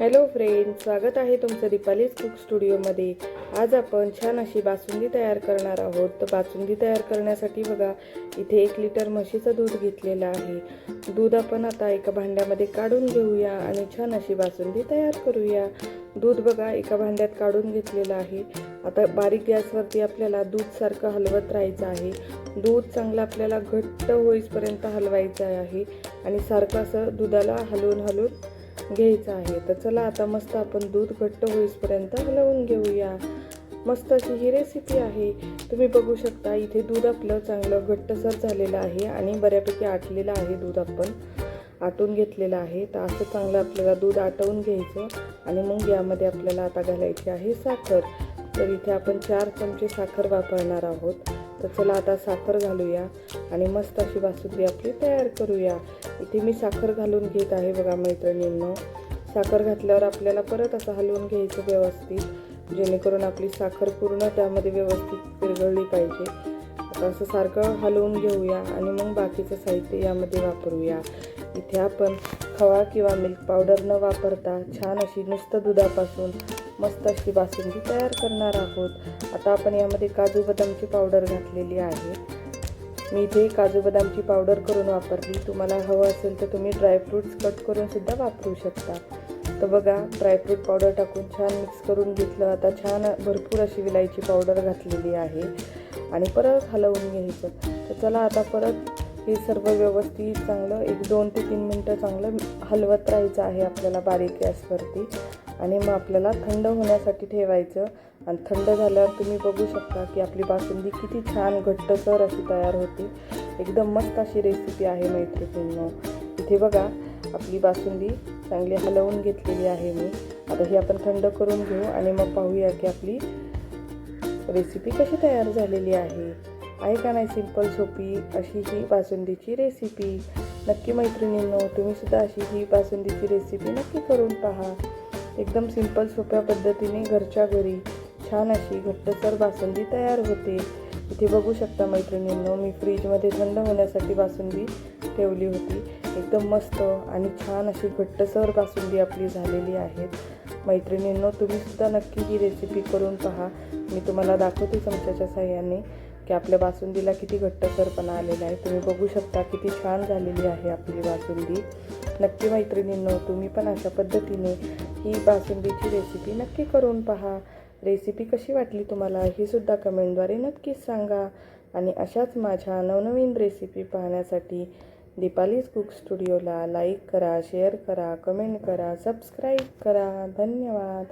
Hello friend स्वागत आहे तुमचं दीपालीज कुक स्टुडिओमध्ये आज आपण छान अशी बासुंदी तयार करणार आहोत. तर बासुंदी तयार करण्यासाठी बघा इथे एक लिटर म्हशीचं दूध घेतलेलं आहे. दूध आपण आता एका भांड्यामध्ये काढून घेऊया आणि छान अशी बासुंदी तयार करूया. दूध बघा एका भांड्यात काढून घेतलेलं आहे. आता बारीक गॅसवरती आपल्याला दूधसारखं हलवत राहायचं आहे. दूध चांगलं आपल्याला घट्ट होईपर्यंत हलवायचं आहे. आणि सारखं असं दुधाला हलवून हलवून घ्यायचं आहे. तर चला आता मस्त आपण दूध घट्ट होईपर्यंत हलवून घेऊया. मस्त अशी ही रेसिपी आहे. तुम्ही बघू शकता इथे दूध आपलं चांगलं घट्टसर झालेलं आहे आणि बऱ्यापैकी आटलेलं आहे दूध आपण. आटून घेतलेलं आहे. तर असं चांगलं आपल्याला दूध आटवून घ्यायचं आणि मग यामध्ये आपल्याला आता घालायची आहे साखर. तर इथे आपण चार चमचे साखर वापरणार आहोत. तर चला आता साखर घालूया आणि मस्त अशी बासुंदी आपली तयार करूया. इथे मी साखर घालून घेत आहे बघा मैत्रिणींनो. साखर घातल्यावर आपल्याला परत असं हलवून घ्यायचं व्यवस्थित जेणेकरून आपली साखर पूर्ण त्यामध्ये व्यवस्थित विरघळली पाहिजे. असं सारखं हलवून घेऊया आणि मग बाकीचं साहित्य यामध्ये वापरूया. इथे आपण खवा किंवा मिल्क पावडर न वापरता छान अशी नुसतं दुधापासून मस्त अशी बासुंदी तयार करणार आहोत. आता आपण यामध्ये काजू बदामची पावडर घातलेली आहे. मी इथे काजू बदामची पावडर करून वापरली. तुम्हाला हवं असेल तर तुम्ही ड्रायफ्रूट्स कट करून सुद्धा वापरू शकता. तर बघा ड्रायफ्रूट पावडर टाकून छान मिक्स करून घेतलं. आता छान भरपूर अशी विलायची पावडर घातलेली आहे. आणि परत हलवून घ्यायचं. तर चला आता परत हे सर्व व्यवस्थित चांगलं एक दोन ते तीन मिनटं चांगलं हलवत राहायचं आहे आपल्याला बारीक गॅसवरती. आणि मग आपल्याला थंड होण्यासाठी ठेवायचं. आणि थंड झाल्यावर तुम्ही बघू शकता की आपली बासुंदी किती छान घट्टसर अशी तयार होते. एकदम मस्त अशी रेसिपी आहे मैत्रिणींनो. इथे बघा आपली बासुंदी चांगली हलवून घेतलेली आहे मी. आता ही आपण थंड करून घेऊ आणि मग पाहूया की आपली रेसिपी कशी तयार झालेली आहे? आहे का नाही सिंपल सोपी अशी ही बासुंदीची रेसिपी. नक्की मैत्रिणींनो तुम्हीसुद्धा अशी ही बासुंदीची रेसिपी नक्की करून पहा. एकदम सिंपल सोप्या पद्धतीने घरच्या घरी छान अशी घट्टसर बासुंदी तयार होते. इथे बघू शकता मैत्रिणींनो मी फ्रीजमध्ये थंड होण्यासाठी बासुंदी ठेवली होती. एकदम मस्त आणि छान अशी घट्टसर बासुंदी आपली झालेली आहे. मैत्रिणींनो तुम्हीसुद्धा नक्की ही रेसिपी करून पहा. मी तुम्हाला दाखवते चमच्याच्या साह्याने की आपल्या बासुंदीला किती घट्टसरपणा आलेला आहे. तुम्ही बघू शकता किती छान झालेली आहे आपली बासुंदी. नक्की मैत्रिणींनो तुम्ही पण अशा पद्धतीने ही बासुंदीची रेसिपी नक्की करून पहा. रेसिपी कशी वाटली तुम्हाला हीसुद्धा कमेंटद्वारे नक्कीच सांगा. आणि अशाच माझ्या नवनवीन रेसिपी पाहण्यासाठी दीपालीज कुक स्टुडिओला लाईक करा शेअर करा कमेंट करा सबस्क्राईब करा. धन्यवाद.